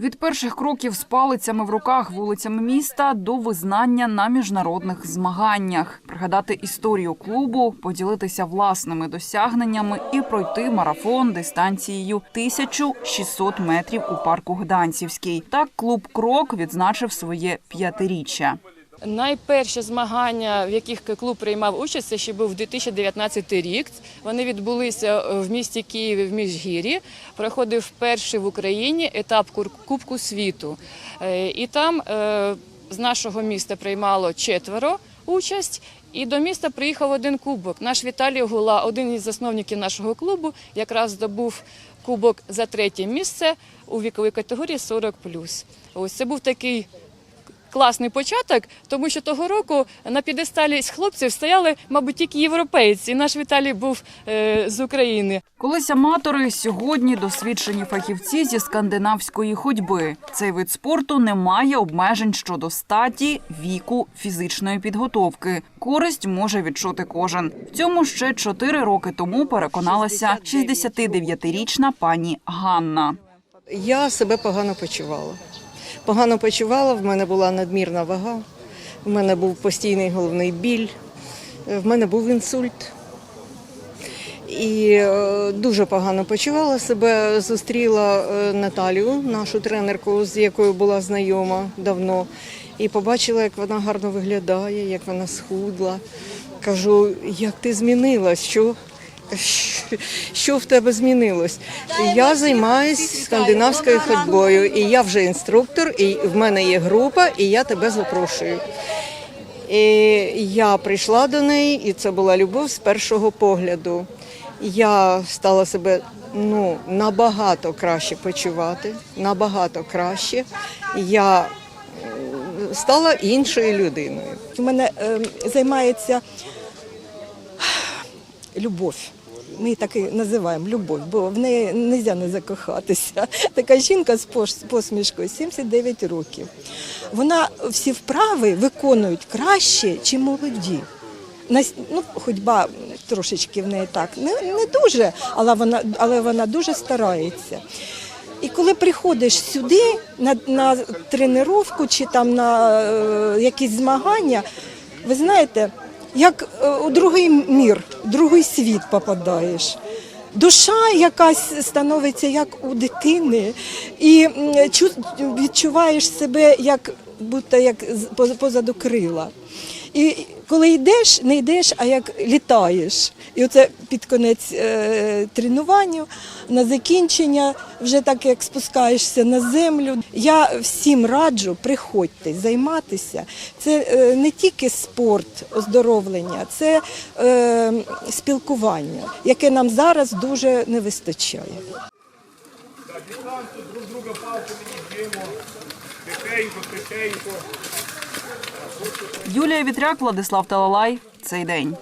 Від перших кроків з палицями в руках вулицями міста до визнання на міжнародних змаганнях, пригадати історію клубу, поділитися власними досягненнями і пройти марафон дистанцією 1600 метрів у парку Гданцівський. Так клуб Крок відзначив своє п'ятиріччя. Найперші змагання, в яких клуб приймав участь, це ще був 2019 рік. Вони відбулися в місті Києві в Міжгір'ї. Проходив перший в Україні етап Кубку світу. Е, І там е, з нашого міста приймало четверо участь. І до міста приїхав один кубок. Наш Віталій Гула, один із засновників нашого клубу, якраз здобув кубок за третє місце у віковій категорії 40+. Ось це був такий класний початок, тому що того року на підесталі з хлопців стояли, мабуть, тільки європейці. І наш Віталій був е, з України. Колись аматори сьогодні досвідчені фахівці зі скандинавської ходьби. Цей вид спорту не має обмежень щодо статі, віку, фізичної підготовки. Користь може відчути кожен. В цьому ще чотири роки тому переконалася 69-річна пані Ганна. Я себе погано почувала. Погано почувала, в мене була надмірна вага, в мене був постійний головний біль, е, в мене був інсульт. І е, дуже погано почувала себе. Зустріла е, Наталію, нашу тренерку, з якою була знайома давно, і побачила, як вона гарно виглядає, як вона схудла. Кажу, як ти змінилась? Що, що в тебе змінилось? Я займаюся скандинавською ходьбою, і я вже інструктор, і в мене є група, і я тебе запрошую. І я прийшла до неї, і це була любов з першого погляду. Я стала себе ну, набагато краще почувати, набагато краще. Я стала іншою людиною. У мене е, займається любов. Ми так і називаємо любов, бо в неї не можна не закохатися. Така жінка з посмішкою 79 років. Вона всі вправи виконують краще, чи молоді. Ну, ходьба трошечки в неї так, не, не дуже, але вона, але вона дуже старається. І коли приходиш сюди на, на тренування чи там на е, якісь змагання, ви знаєте, як е, у другий мір, другий світ попадаєш. Душа якась становиться як у дитини, і відчуваєш себе як будто як позаду крила. І коли йдеш, не йдеш, а як літаєш. І оце під конець е, тренування, на закінчення, вже так як спускаєшся на землю. Я всім раджу, приходьте займатися. Це е, не тільки спорт, оздоровлення, це е, спілкування, яке нам зараз дуже не вистачає. Дистанцію друг друга палками не б'ємо. Тихенько, тихенько. Юлія Вітряк, Владислав Талалай. Цей день.